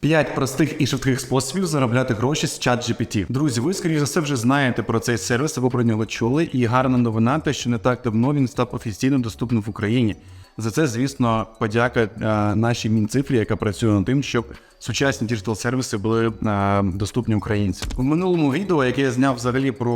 П'ять простих і швидких способів заробляти гроші з ChatGPT. Друзі, ви скоріш за все вже знаєте про цей сервіс або про нього чули. І гарна новина, те, що не так давно він став офіційно доступним в Україні. За це, звісно, подяка е, нашій мінцифрі, яка працює над тим, щоб сучасні діджитал сервіси були е, доступні українцям. У минулому відео, яке я зняв взагалі про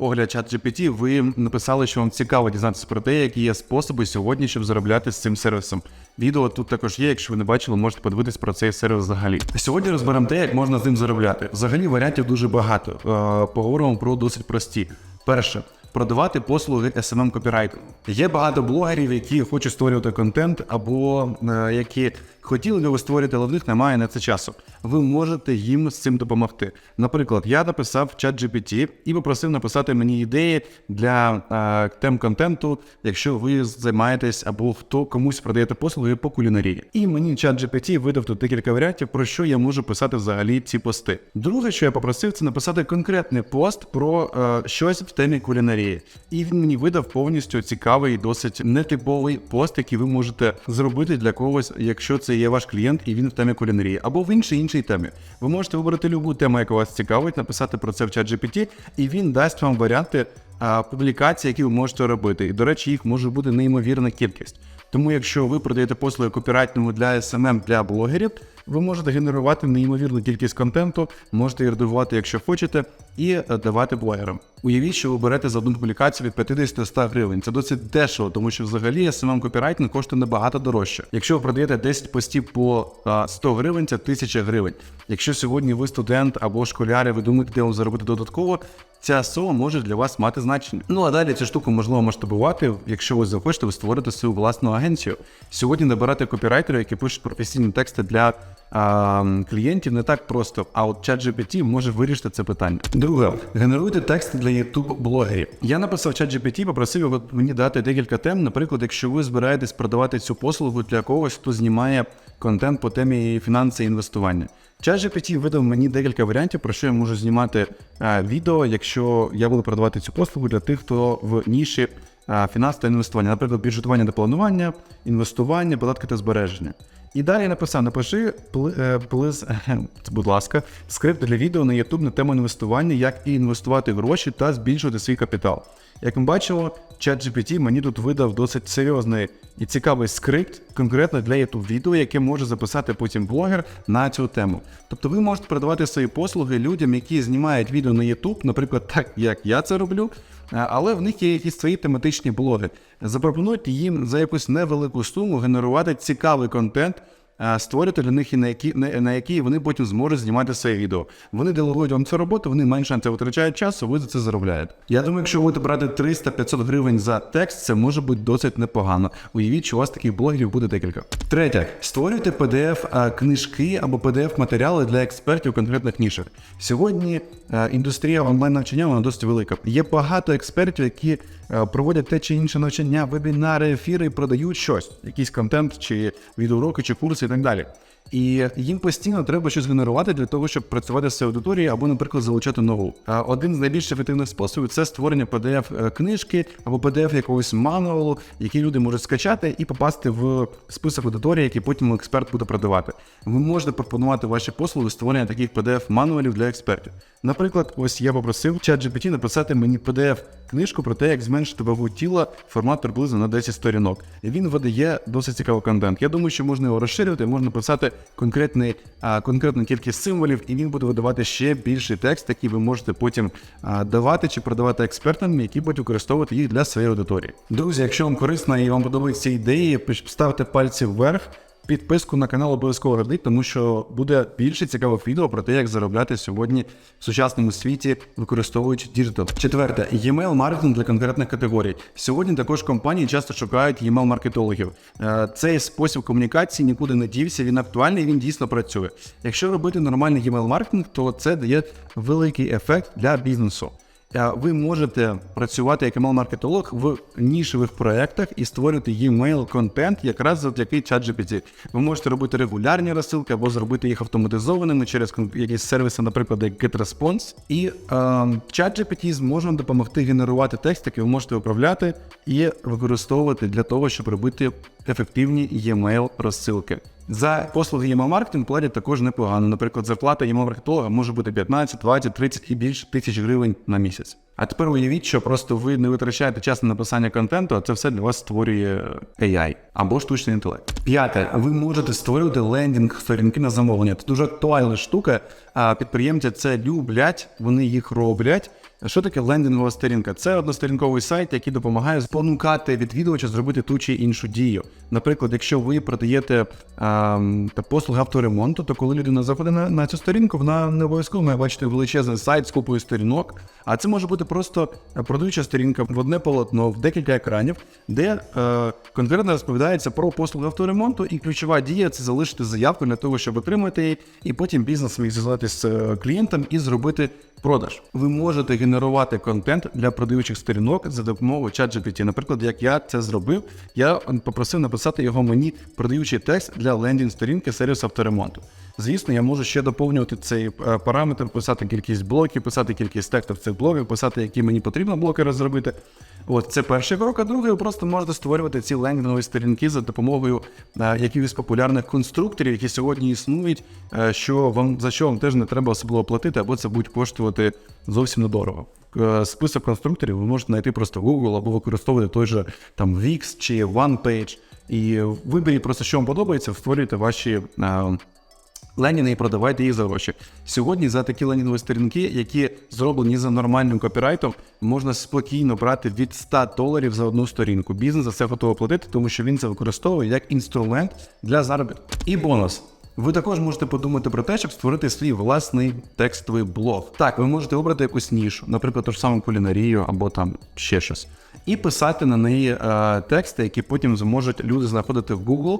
огляд ChatGPT, ви написали, що вам цікаво дізнатися про те, які є способи сьогодні, щоб заробляти з цим сервісом. Відео тут також є. Якщо ви не бачили, можете подивитись про цей сервіс взагалі. Сьогодні розберемо те, як можна з ним заробляти. Взагалі варіантів дуже багато. Е, Поговоримо про досить прості. Перше. Продавати послуги smm копірайтингу. Є багато блогерів, які хочуть створювати контент, або е, які хотіли би його створювати, але в них немає на це часу. Ви можете їм з цим допомогти. Наприклад, я написав чат GPT і попросив написати мені ідеї для е, тем контенту, якщо ви займаєтесь або хто комусь продаєте послуги по кулінарії. І мені чат GPT видав тут декілька варіантів, про що я можу писати взагалі ці пости. Друге, що я попросив, це написати конкретний пост про е, щось в темі кулінарії. І він мені видав повністю цікавий, досить нетиповий пост, який ви можете зробити для когось, якщо це є ваш клієнт і він в темі кулінарії, або в іншій іншій темі. Ви можете вибрати любу тему, яка вас цікавить, написати про це в чат GPT, і він дасть вам варіанти а, публікацій, які ви можете робити. І, до речі, їх може бути неймовірна кількість. Тому, якщо ви продаєте послуги копірайтингу для SMM для блогерів, ви можете генерувати неймовірну кількість контенту, можете її редагувати, якщо хочете, і е, давати блогерам. Уявіть, що ви берете за одну публікацію від 50 до 100 гривень. Це досить дешево, тому що взагалі SMM копірайтинг коштує набагато дорожче. Якщо ви продаєте 10 постів по а, 100 гривень, це 1000 гривень. Якщо сьогодні ви студент або школяр, і ви думаєте, де вам заробити додатково, ця сума може для вас мати значення. Ну а далі цю штуку можливо масштабувати, якщо ви захочете, ви створити свою власну агенцію. Сьогодні набирати копірайтерів, які пишуть професійні тексти для а, клієнтів, не так просто. А от ChatGPT може вирішити це питання. Друге, генеруйте тексти для youtube блогерів. Я написав ChatGPT, попросив його мені дати декілька тем. Наприклад, якщо ви збираєтесь продавати цю послугу для когось, хто знімає контент по темі фінанси і інвестування. ChatGPT видав мені декілька варіантів, про що я можу знімати а, відео, якщо я буду продавати цю послугу для тих, хто в ніші а, фінанси та інвестування, наприклад, бюджетування та планування, інвестування, податки та збереження. І далі написав: напиши е, плиз, будь ласка, скрипт для відео на YouTube на тему інвестування, як і інвестувати гроші та збільшувати свій капітал. Як ми бачимо, ChatGPT мені тут видав досить серйозний і цікавий скрипт конкретно для youtube відео, яке може записати потім блогер на цю тему. Тобто ви можете продавати свої послуги людям, які знімають відео на YouTube, наприклад, так як я це роблю. А, Але в них є якісь свої тематичні блоги. Запропонуйте їм за якусь невелику суму генерувати цікавий контент, створювати для них і на які на, які вони потім зможуть знімати своє відео. Вони делегують вам цю роботу, вони менше на це витрачають часу, ви за це заробляєте. Я думаю, якщо ви будете брати 300-500 гривень за текст, це може бути досить непогано. Уявіть, що у вас таких блогерів буде декілька. Третє, створюйте PDF книжки або PDF матеріали для експертів конкретних нішах. Сьогодні індустрія онлайн навчання вона досить велика. Є багато експертів, які проводять те чи інше навчання, вебінари, ефіри продають щось, якийсь контент, чи відеоуроки, чи курси і так далі. І їм постійно треба щось генерувати для того, щоб працювати з аудиторією або, наприклад, залучати нову. Один з найбільш ефективних способів це створення pdf книжки або pdf якогось мануалу, який люди можуть скачати і попасти в список аудиторії, який потім експерт буде продавати. Ви можете пропонувати ваші послуги створення таких pdf мануалів для експертів. Наприклад, ось я попросив ChatGPT написати мені pdf книжку про те, як зменшити вагу тіла формат приблизно на 10 сторінок. Він видає досить цікавий контент. Я думаю, що можна його розширювати, можна писати конкретний, а, конкретну кількість символів, і він буде видавати ще більший текст, який ви можете потім а, давати чи продавати експертам, які будуть використовувати їх для своєї аудиторії. Друзі, якщо вам корисно і вам подобаються ідеї, ставте пальці вверх. Підписку на канал обов'язково робіть, тому що буде більше цікавих відео про те, як заробляти сьогодні в сучасному світі, використовуючи діджитал. Четверте, e-mail маркетинг для конкретних категорій. Сьогодні також компанії часто шукають e-mail маркетологів. Е, Цей спосіб комунікації нікуди не дівся. Він актуальний, він дійсно працює. Якщо робити нормальний e-mail маркетинг, то це дає великий ефект для бізнесу. Ви можете працювати як email-маркетолог в нішевих проєктах і створювати e-mail контент якраз завдяки ChatGPT. Ви можете робити регулярні розсилки або зробити їх автоматизованими через якісь сервіси, наприклад, як GetResponse. І е, ChatGPT зможе допомогти генерувати текст, який ви можете управляти і використовувати для того, щоб робити ефективні e-mail розсилки. За послуги email маркетинг платять також непогано. Наприклад, зарплата email маркетолога може бути 15, 20, 30 і більше тисяч гривень на місяць. А тепер уявіть, що просто ви не витрачаєте час на написання контенту, а це все для вас створює AI або штучний інтелект. П'яте, ви можете створювати лендінг сторінки на замовлення. Це дуже актуальна штука. А підприємці це люблять, вони їх роблять. Що таке лендингова сторінка? Це односторінковий сайт, який допомагає спонукати відвідувача зробити ту чи іншу дію. Наприклад, якщо ви продаєте ем, та послуги авторемонту, то коли людина заходить на, на цю сторінку, вона не обов'язково має бачити величезний сайт з купою сторінок. А це може бути просто продаюча сторінка в одне полотно, в декілька екранів, де е, конкретно розповідається про послуги авторемонту, і ключова дія це залишити заявку для того, щоб отримати її, і потім бізнес міг зв'язатися з е, клієнтом і зробити продаж. Ви можете генерувати контент для продаючих сторінок за допомогою ChatGPT. Наприклад, як я це зробив, я попросив написати його мені продаючий текст для лендінг сторінки сервісу авторемонту. Звісно, я можу ще доповнювати цей е, параметр, писати кількість блоків, писати кількість текстів цих блоків, писати, які мені потрібно блоки розробити. От це перший крок, а другий ви просто можете створювати ці лендінгові сторінки за допомогою е, якихось популярних конструкторів, які сьогодні існують, е, що вам за що вам теж не треба особливо платити, або це будуть коштувати зовсім недорого. Список конструкторів ви можете знайти просто в Google або використовувати той же там Wix чи OnePage. І виберіть просто, що вам подобається, створюйте ваші. Леніни і продавайте їх за гроші. Сьогодні за такі ленінгові сторінки, які зроблені за нормальним копірайтом, можна спокійно брати від 100 доларів за одну сторінку. Бізнес за це готовий платити, тому що він це використовує як інструмент для заробітку. І бонус. Ви також можете подумати про те, щоб створити свій власний текстовий блог. Так, ви можете обрати якусь нішу, наприклад, ту ж саму кулінарію або там ще щось, і писати на неї е, тексти, які потім зможуть люди знаходити в Google,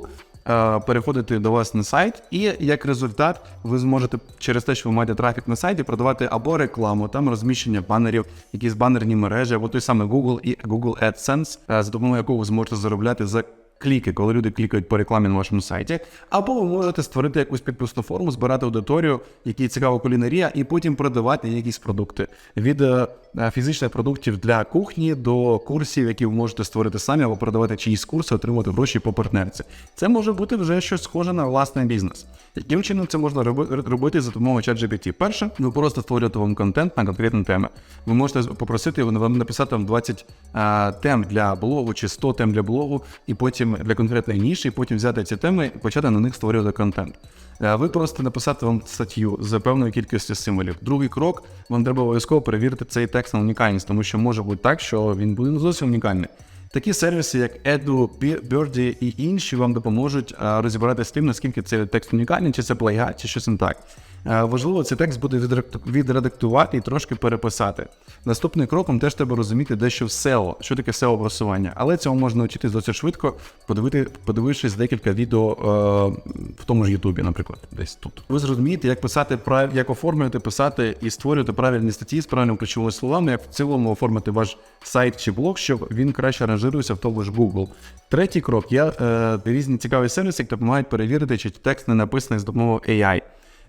переходити до вас на сайт, і як результат ви зможете через те, що ви маєте трафік на сайті, продавати або рекламу, там розміщення банерів, якісь банерні мережі, або той самий Google і Google AdSense, е, за допомогою якого ви зможете заробляти за кліки, коли люди клікають по рекламі на вашому сайті, або ви можете створити якусь підписну форму, збирати аудиторію, якій цікава кулінарія, і потім продавати якісь продукти від е, е, фізичних продуктів для кухні до курсів, які ви можете створити самі, або продавати чиїсь курси, отримувати гроші по партнерці. Це може бути вже щось схоже на власний бізнес. Яким чином це можна робити за допомогою ChatGPT? Перше, ви просто створюєте вам контент на конкретні теми. Ви можете попросити вам написати вам 20 а, тем для блогу чи 100 тем для блогу, і потім для конкретної ніші, і потім взяти ці теми і почати на них створювати контент. Ви просто написати вам статтю з певною кількістю символів. Другий крок, вам треба обов'язково перевірити цей текст на унікальність, тому що може бути так, що він буде не зовсім унікальний. Такі сервіси, як Edu, Birdie і інші, вам допоможуть а, розібрати з тим, наскільки цей текст унікальний, чи це плагіат, чи щось не так. Важливо, цей текст буде відредактувати і трошки переписати. Наступний кроком теж треба розуміти дещо в SEO. Що таке SEO просування, але цього можна навчитись досить швидко, подивити, подивившись декілька відео е, в тому ж Ютубі, наприклад, десь тут. Ви зрозумієте, як писати прав... як оформлювати, писати і створювати правильні статті з правильними ключовими словами, як в цілому оформити ваш сайт чи блог, щоб він краще ранжирується в тому ж Google. Третій крок є е, різні цікаві сервіси, які допомагають перевірити, чи текст не написаний з допомогою AI.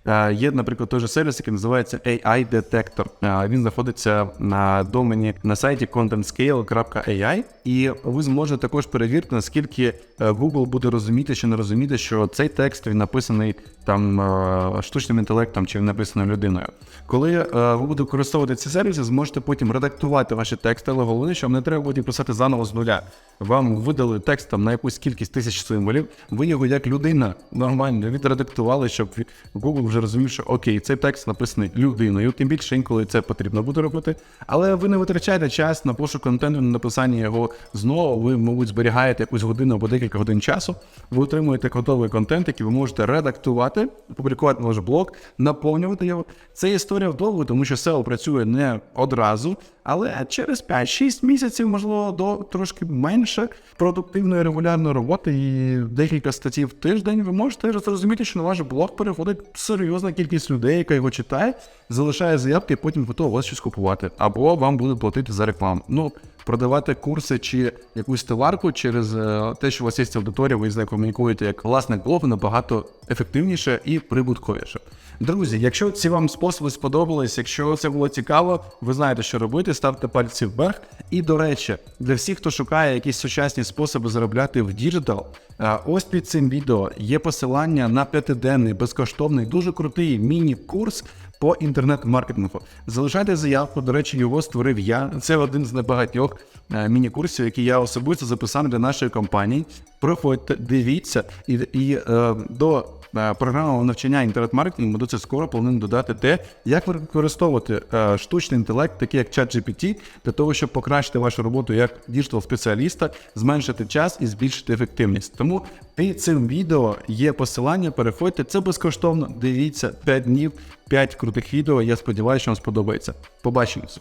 Е, Є, наприклад, той же сервіс, який називається AI Detector. Е, Він знаходиться на домені на сайті contentscale.ai, і ви зможете також перевірити, наскільки е, Google буде розуміти чи не розуміти, що цей текст він написаний там штучним інтелектом чи він написаний людиною. Коли ви будете використовувати ці сервіси, зможете потім редактувати ваші тексти, але головне, що вам не треба буде писати заново з нуля. Вам видали текст там на якусь кількість тисяч символів, ви його як людина нормально відредактували, щоб Google вже розумів, що окей, цей текст написаний людиною, тим більше інколи це потрібно буде робити. Але ви не витрачаєте час на пошук контенту, на написання його знову. Ви, мабуть, зберігаєте якусь годину або декілька годин часу. Ви отримуєте готовий контент, який ви можете редактувати, публікувати на ваш блог, наповнювати його. Це історія вдовго, тому що SEO працює не одразу, але через 5-6 місяців, можливо, до трошки менше продуктивної регулярної роботи і декілька статей в тиждень, ви можете зрозуміти, що на ваш блог переходить серйозна кількість людей, яка його читає, залишає заявки, і потім готова вас щось купувати. Або вам будуть платити за рекламу. Ну, продавати курси чи якусь товарку через е, те, що у вас є аудиторія, ви з нею комунікуєте як власник блогу набагато ефективніше і прибутковіше. Друзі, якщо ці вам способи сподобались, якщо це було цікаво, ви знаєте, що робити, ставте пальці вверх. І до речі, для всіх, хто шукає якісь сучасні способи заробляти в діджитал, е, ось під цим відео є посилання на п'ятиденний безкоштовний, дуже крутий міні-курс по інтернет-маркетингу. Залишайте заявку. До речі, його створив я. Це один з небагатьох е, міні-курсів, які я особисто записав для нашої компанії. Проходьте, дивіться і, і е, до. Е, Програмного навчання інтернет-маркетингу ми досить скоро повинні додати те, як використовувати е, штучний інтелект, такий як ChatGPT, для того, щоб покращити вашу роботу як діджитал спеціаліста, зменшити час і збільшити ефективність. Тому під цим відео є посилання. Переходьте, це безкоштовно. Дивіться 5 днів, 5 крутих відео. Я сподіваюся, що вам сподобається. Побачимось.